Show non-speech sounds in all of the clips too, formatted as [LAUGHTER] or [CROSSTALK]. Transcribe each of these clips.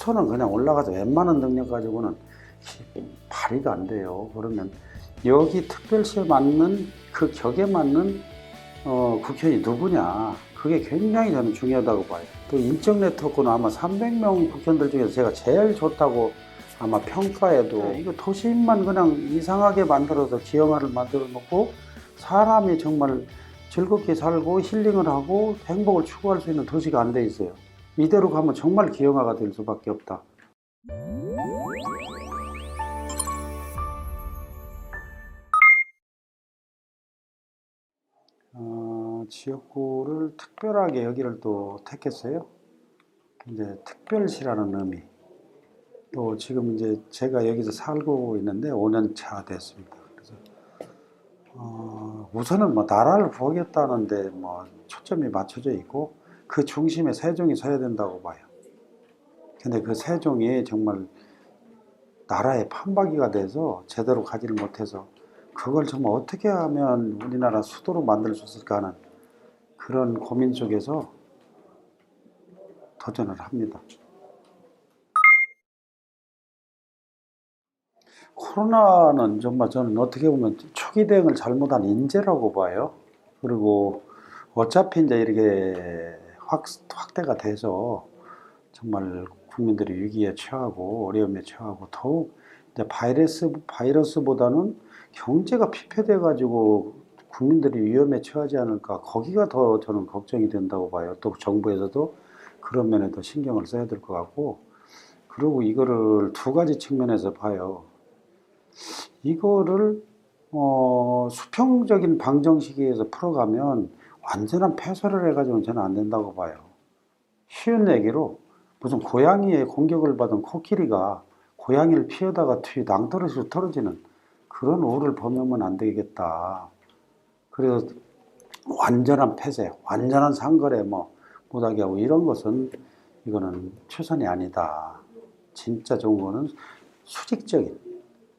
초소는 그냥 올라가서 웬만한 능력 가지고는 발휘가 안 돼요. 그러면 여기 특별시에 맞는 그 격에 맞는 어, 국회의원이 누구냐. 그게 굉장히 저는 중요하다고 봐요. 또 인적 네트워크는 아마 300명 국회의원들 중에서 제가 제일 좋다고 아마 평가해도 이거 도심만 그냥 이상하게 만들어서 지형화를 만들어 놓고 사람이 정말 즐겁게 살고 힐링을 하고 행복을 추구할 수 있는 도시가 안 돼 있어요. 이대로 가면 정말 기형화가 될 수밖에 없다. 어, 지역구를 특별하게 여기를 또 택했어요. 이제 특별시라는 의미. 또 지금 이제 제가 여기서 살고 있는데 5년 차 됐습니다. 그래서 어, 우선은 뭐 나라를 구하겠다는데 뭐 초점이 맞춰져 있고 그 중심에 세종이 서야 된다고 봐요. 근데 그 세종이 정말 나라의 판박이가 돼서 제대로 가지를 못해서 그걸 정말 어떻게 하면 우리나라 수도로 만들 수 있을까 하는 그런 고민 속에서 도전을 합니다. 코로나는 정말 저는 어떻게 보면 초기 대응을 잘못한 인재라고 봐요. 그리고 어차피 이제 이렇게 확, 확대가 돼서 정말 국민들이 위기에 처하고 어려움에 처하고 더욱 이제 바이러스 바이러스보다는 경제가 피폐돼 가지고 국민들이 위험에 처하지 않을까 거기가 더 저는 걱정이 된다고 봐요. 또 정부에서도 그런 면에 더 신경을 써야 될 것 같고 그리고 이거를 두 가지 측면에서 봐요. 이거를 어, 수평적인 방정식에서 풀어가면 완전한 폐쇄를 해가지고는 저는 안 된다고 봐요. 쉬운 얘기로 무슨 고양이의 공격을 받은 코끼리가 고양이를 피하다가 뒤 낭떠러지로 떨어지는 그런 우를 범하면 안 되겠다. 그래서 완전한 폐쇄, 완전한 상거래 뭐 못하게 하고 이런 것은 이거는 최선이 아니다. 진짜 좋은 거는 수직적인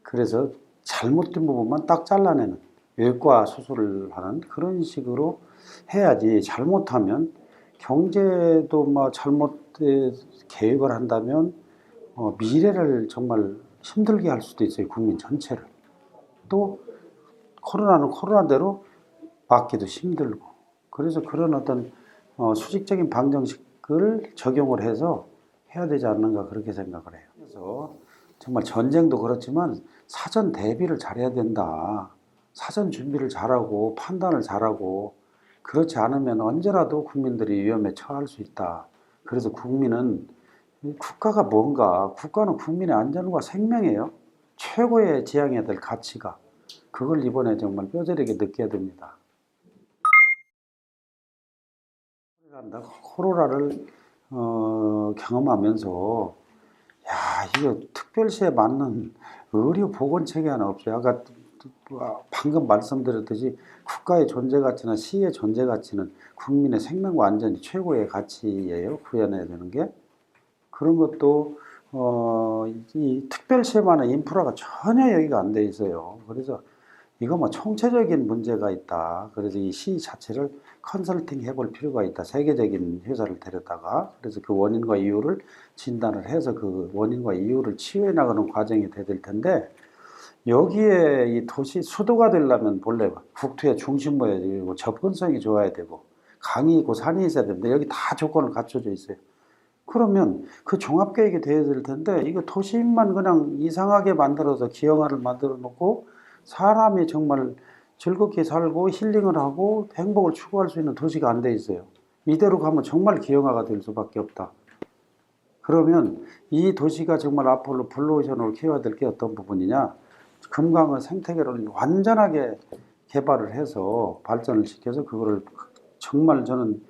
그래서 잘못된 부분만 딱 잘라내는 외과 수술을 하는 그런 식으로 해야지 잘못하면 경제도 뭐 잘못 계획을 한다면 어, 미래를 정말 힘들게 할 수도 있어요 국민 전체를. 또 코로나는 코로나대로 막기도 힘들고. 그래서 그런 어떤 어, 수직적인 방정식을 적용을 해서 해야 되지 않는가 그렇게 생각을 해요. 그래서 정말 전쟁도 그렇지만 사전 대비를 잘해야 된다. 사전 준비를 잘하고 판단을 잘하고 그렇지 않으면 언제라도 국민들이 위험에 처할 수 있다. 그래서 국민은 국가가 뭔가 국가는 국민의 안전과 생명이에요. 최고의 지향해야 될 가치가 그걸 이번에 정말 뼈저리게 느껴야 됩니다. 코로나를 어, 경험하면서 야 이거 특별시에 맞는 의료 보건 체계 하나 없어요. 아까 방금 말씀드렸듯이 국가의 존재 가치나 시의 존재 가치는 국민의 생명과 안전이 최고의 가치예요. 구현해야 되는 게 그런 것도 어, 이 특별시에만한 인프라가 전혀 여기가 안 돼 있어요. 그래서 이거 뭐 총체적인 문제가 있다. 그래서 이 시 자체를 컨설팅 해볼 필요가 있다. 세계적인 회사를 데려다가 그래서 그 원인과 이유를 진단을 해서 그 원인과 이유를 치유해 나가는 과정이 돼야 될 텐데 여기에 이 도시 수도가 되려면 본래 국토의 중심부여야 되고 접근성이 좋아야 되고 강이 있고 산이 있어야 되는데 여기 다 조건을 갖춰져 있어요. 그러면 그 종합계획이 돼야 될 텐데 이거 도심만 그냥 이상하게 만들어서 기형화를 만들어 놓고 사람이 정말 즐겁게 살고 힐링을 하고 행복을 추구할 수 있는 도시가 안 돼 있어요. 이대로 가면 정말 기형화가 될 수밖에 없다. 그러면 이 도시가 정말 앞으로 블루오션으로 키워야 될 게 어떤 부분이냐? 금강의 생태계를 완전하게 개발을 해서 발전을 시켜서 그거를 정말 저는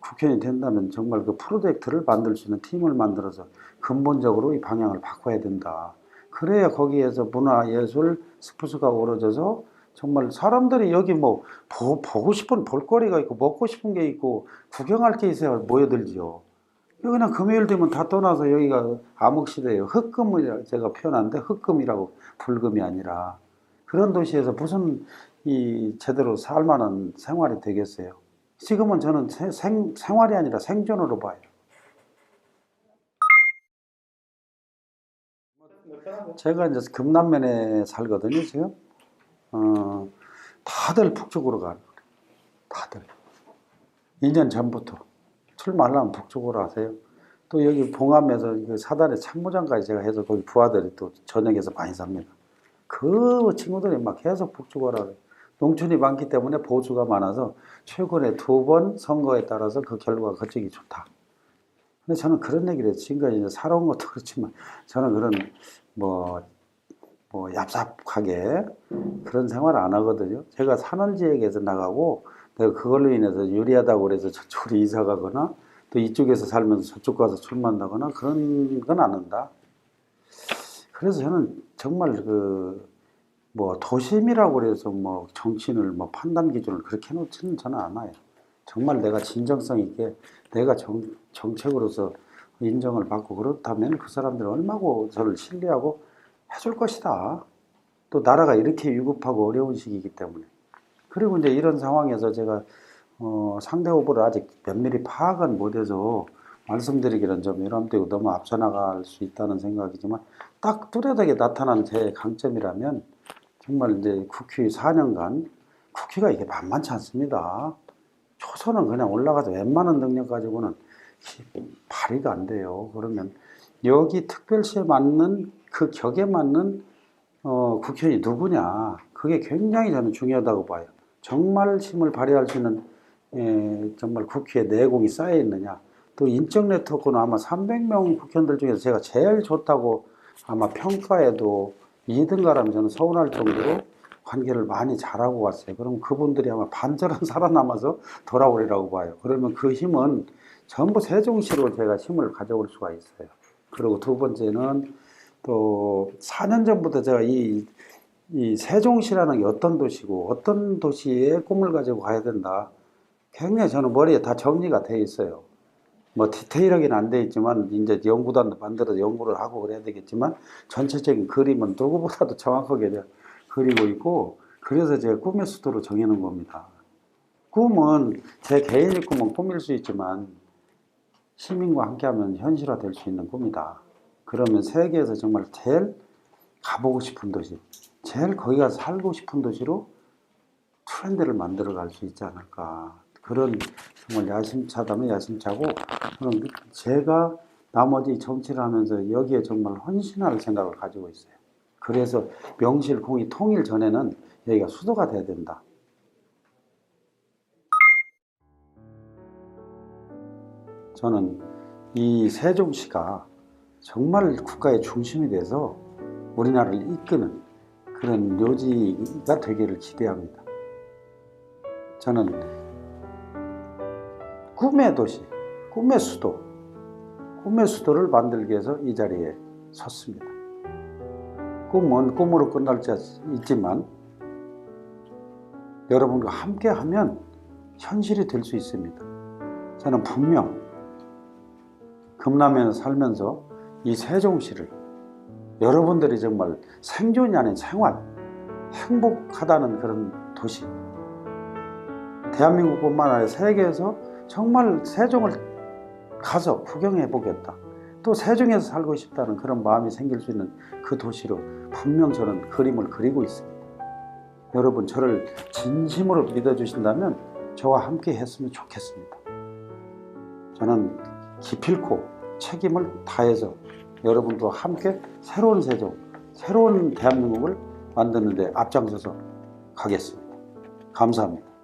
국회의원이 된다면 정말 그 프로젝트를 만들 수 있는 팀을 만들어서 근본적으로 이 방향을 바꿔야 된다. 그래야 거기에서 문화, 예술, 스포츠가 어우러져서 정말 사람들이 여기 뭐 보, 고 싶은 볼거리가 있고 먹고 싶은 게 있고 구경할 게 있어야 모여들죠. 이 거 그냥 금요일 되면 다 떠나서 여기가 암흑시대예요. 흑금을 제가 표현하는데 흑금이라고 불금이 아니라 그런 도시에서 무슨 이 제대로 살만한 생활이 되겠어요. 지금은 저는 생, 생활이 아니라 생존으로 봐요. 제가 이제 금남면에 살거든요, 지금. 어, 다들 북쪽으로 가는 거예요. 다들. 2년 전부터 출마하려면 북쪽으로 하세요. 또 여기 봉암에서 그 사단의 참모장까지 제가 해서 거기 부하들이 또 전역에서 많이 삽니다. 그 친구들이 막 계속 북쪽으로 하래요. 농촌이 많기 때문에 보수가 많아서 최근에 두 번 선거에 따라서 그 결과가 그쪽이 좋다. 근데 저는 그런 얘기를. 지금까지 이제 살아온 것도 [LAUGHS] 그렇지만 저는 그런 뭐, 뭐 얍삽하게 그런 생활 안 하거든요. 제가 사는 지역에서 나가고 그걸로 인해서 유리하다고 그래서 저쪽으로 이사 가거나 또 이쪽에서 살면서 저쪽 가서 출마한다거나 그런 건 안 한다. 그래서 저는 정말 그 뭐 도심이라고 그래서 뭐 정치인을 뭐 판단 기준을 그렇게 해놓지는 저는 않아요. 정말 내가 진정성 있게 내가 정, 정책으로서 인정을 받고 그렇다면 그 사람들이 얼마고 저를 신뢰하고 해줄 것이다. 또 나라가 이렇게 위급하고 어려운 시기이기 때문에. 그리고 이제 이런 상황에서 제가 어, 상대 후보를 아직 면밀히 파악은 못해서 말씀드리기는 좀 유람되고 너무 앞서 나갈 수 있다는 생각이지만 딱 뚜렷하게 나타난 제 강점이라면 정말 이제 국회 4년간 국회가 이게 만만치 않습니다. 초선은 그냥 올라가서 웬만한 능력 가지고는 발의가 안 돼요. 그러면 여기 특별시에 맞는 그 격에 맞는 어, 국회의원이 누구냐. 그게 굉장히 저는 중요하다고 봐요. 정말 힘을 발휘할 수 있는 예, 정말 국회에 내공이 쌓여 있느냐. 또 인적 네트워크는 아마 300명 국회의원들 중에서 제가 제일 좋다고 아마 평가에도 2등가라면 저는 서운할 정도로 관계를 많이 잘하고 왔어요. 그럼 그분들이 아마 반절은 [LAUGHS] 살아남아서 돌아오리라고 봐요. 그러면 그 힘은 전부 세종시로 제가 힘을 가져올 수가 있어요. 그리고 두 번째는 또 4년 전부터 제가 이, 이 세종시라는 게 어떤 도시고 어떤 도시에 꿈을 가지고 가야 된다. 굉장히 저는 머리에 다 정리가 돼 있어요. 뭐 디테일하게는 안돼 있지만 이제 연구단도 만들어서 연구를 하고 그래야 되겠지만 전체적인 그림은 누구보다도 정확하게 그리고 있고 그래서 제가 꿈의 수도로 정해놓은 겁니다. 꿈은 제 개인의 꿈은 꿈일 수 있지만 시민과 함께하면 현실화 될 수 있는 꿈이다. 그러면 세계에서 정말 제일 가보고 싶은 도시, 제일 거기 가서 살고 싶은 도시로 트렌드를 만들어 갈 수 있지 않을까. 그런 정말 야심차다면 야심차고 그럼 제가 나머지 정치를 하면서 여기에 정말 헌신할 생각을 가지고 있어요. 그래서 명실 공이 통일 전에는 여기가 수도가 돼야 된다. 저는 이 세종시가 정말 국가의 중심이 돼서 우리나라를 이끄는 그런 묘지가 되기를 기대합니다. 저는 꿈의 도시, 꿈의 수도, 꿈의 수도를 만들기 위해서 이 자리에 섰습니다. 꿈은 꿈으로 끝날 수 있지만 여러분과 함께 하면 현실이 될 수 있습니다. 저는 분명 금남에 살면서 이 세종시를 여러분들이 정말 생존이 아닌 생활, 행복하다는 그런 도시. 대한민국뿐만 아니라 세계에서 정말 세종을 가서 구경해 보겠다. 또 세종에서 살고 싶다는 그런 마음이 생길 수 있는 그 도시로 분명 저는 그림을 그리고 있습니다. 여러분 저를 진심으로 믿어주신다면 저와 함께 했으면 좋겠습니다. 저는 기필코 책임을 다해서 여러분과 함께 새로운 세종, 새로운 대한민국을 만드는데 앞장서서 가겠습니다. 감사합니다.